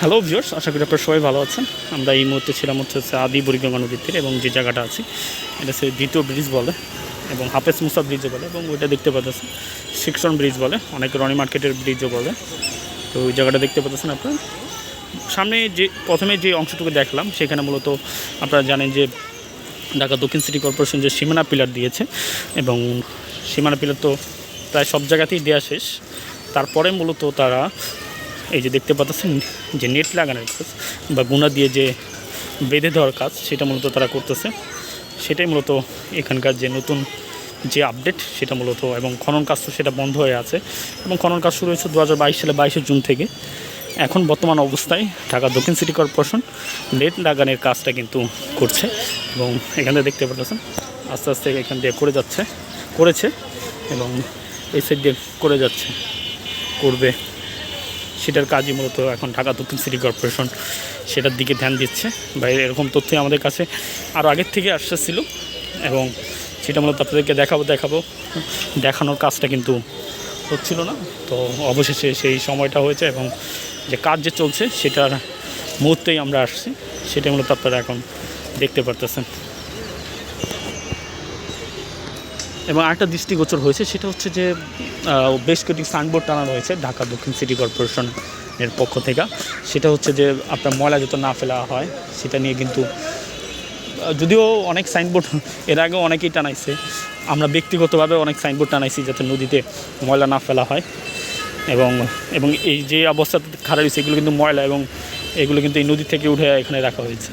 Hello viewers আশা করি আপনারা সবাই ভালো আছেন। আমরা এই মুহূর্তে ছিলাম হচ্ছে হচ্ছে আদি বুড়িগঙ্গা নদীর তীরে এবং যে জায়গাটা আছে, এটা হচ্ছে দ্বিতীয় ব্রিজ বলে। এবং হাফেজ মুসা ব্রিজও বলে, এবং ওইটা দেখতে পাচ্ছেন, শিক্ষণ ব্রিজ বলে, অনেক রনি মার্কেটের ব্রিজও বলে। তো ওই জায়গাটা দেখতে পাচ্ছেন আপনারা। সামনে যে, প্রথমে যে অংশটুকু দেখলাম, সেখানে মূলত আপনারা জানেন যে ঢাকা দক্ষিণ সিটি কর্পোরেশন যে সীমানা পিলার দিয়েছে, এবং সীমানা পিলার তো প্রায় সব জায়গাতেই দেওয়া শেষ। তারপরে মূলত তারা এই যে দেখতে পাচ্ছেন যে নেট লাগানোর কাজ বা গুণা দিয়ে যে বেঁধে দেওয়ার কাজ, সেটা মূলত তারা করতেছে। সেটাই মূলত এখানকার যে নতুন যে আপডেট সেটা মূলত এবং খনন কাজ তো সেটা বন্ধ হয়ে আছে এবং খনন কাজ শুরু হয়েছে দু হাজার বাইশ সালে বাইশে জুন থেকে। এখন বর্তমান অবস্থায় ঢাকা দক্ষিণ সিটি কর্পোরেশন নেট লাগানোর কাজটা কিন্তু করছে এবং এখানে দেখতে পাচ্ছেন, আস্তে আস্তে এখান দিয়ে করে যাচ্ছে, করেছে এবং এই সাইড দিয়ে করে যাচ্ছে, করবে। সেটার কাজই মূলত এখন ঢাকা দক্ষিণ সিটি কর্পোরেশন সেটার দিকে ধ্যান দিচ্ছে। বা এরকম তথ্য আমাদের কাছে আরও আগের থেকে আসতেছিল এবং সেটা মূলত আপনাদেরকে দেখাবো দেখাবো। দেখানোর কাজটা কিন্তু হচ্ছিল না। তো অবশেষে সেই সময়টা হয়েছে এবং যে কাজ যে চলছে সেটার মুহূর্তেই আমরা আসছি। সেটা মূলত আপনারা এখন দেখতে পারতেছেন। এবং আরেকটা দৃষ্টিগোচর হয়েছে, সেটা হচ্ছে যে বেশ কয়েকটি সাইনবোর্ড টানা রয়েছে ঢাকা দক্ষিণ সিটি কর্পোরেশনের পক্ষ থেকে। সেটা হচ্ছে যে, আপনার ময়লা যত না ফেলা হয়, সেটা নিয়ে কিন্তু, যদিও অনেক সাইনবোর্ড এর আগেও অনেকেই টানাইছে। আমরা ব্যক্তিগতভাবে অনেক সাইনবোর্ড টানাইছি যাতে নদীতে ময়লা না ফেলা হয়। এবং এবং এই যে অবস্থা খারাপ হয়েছে, এগুলো কিন্তু ময়লা এবং এগুলো কিন্তু এই নদী থেকে উঠে এখানে রাখা হয়েছে।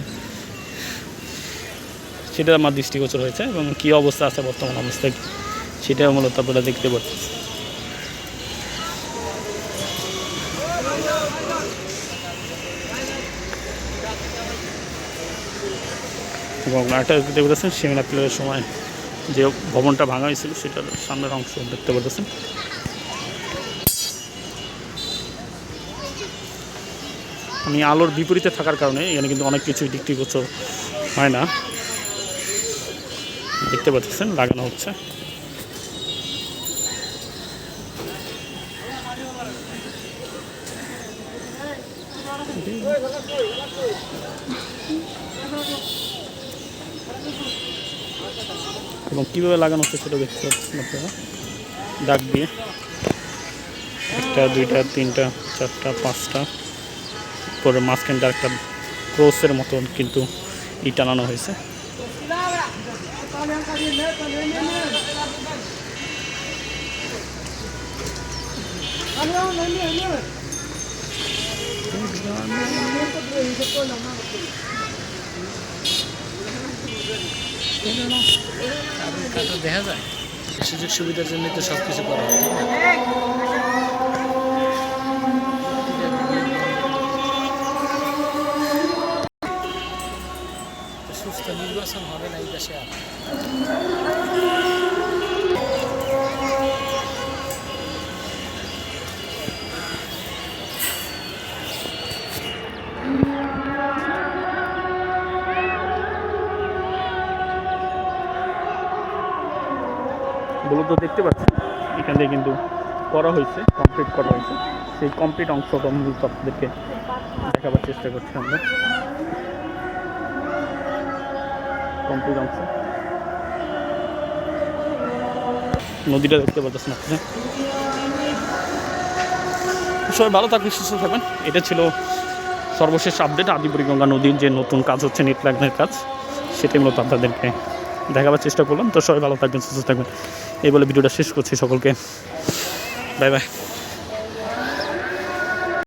সেটা আমার দৃষ্টিগোচর হয়েছে এবং কী অবস্থা আছে বর্তমান অবস্থায়, সেটা মূলত আপনারা দেখতে পাচ্ছেন। এবং আরেকটা দেখতে পাচ্ছেন সেমিনা পিলারের সময় যে ভবনটা ভাঙা হয়েছিল, সেটার সামনের অংশ দেখতে পাচ্ছেন। আমি আলোর বিপরীতে থাকার কারণে এখানে কিন্তু অনেক কিছুই দৃষ্টিগোচর হয় না। দেখতে পাচ্ছেন, লাগানো হচ্ছে। এবং কীভাবে লাগানো হচ্ছে সেটা দেখতে পাচ্ছেন আপনারা। ডাক দিয়ে। একটা, দুইটা, তিনটা, চারটা, পাঁচটা। পরে মাঝখানটা একটা ক্রোসের মতন কিন্তু ই টানানো হয়েছে। দেখা যায় সুযোগ সুবিধার জন্য তো সব কিছু করা হয়। নির্বাচন হবে না এই দেশে আর। দেখতে পাচ্ছেন? এখান থেকে কিন্তু করা হয়েছে কমপ্লিট করা হয়েছে। সেই কমপ্লিট অংশটা মূলত আপনাদেরকে দেখাবার চেষ্টা করছি আমরা। কমপ্লিট অংশ নদীটা দেখতে পাচ্ছেন আপনি। সবাই ভালো থাকবেন, সুস্থ থাকবেন। এটা ছিল সর্বশেষ আপডেট আদিপুরীগঙ্গা নদীর যে নতুন কাজ হচ্ছে নেট লাগানোর কাজ, সেটাই মূলত আপনাদেরকে দেখাবার চেষ্টা করলাম। তো সবাই ভালো থাকবেন, সুস্থ থাকবেন। এই বলে ভিডিওটা শেষ করছি সকলকে। Bye bye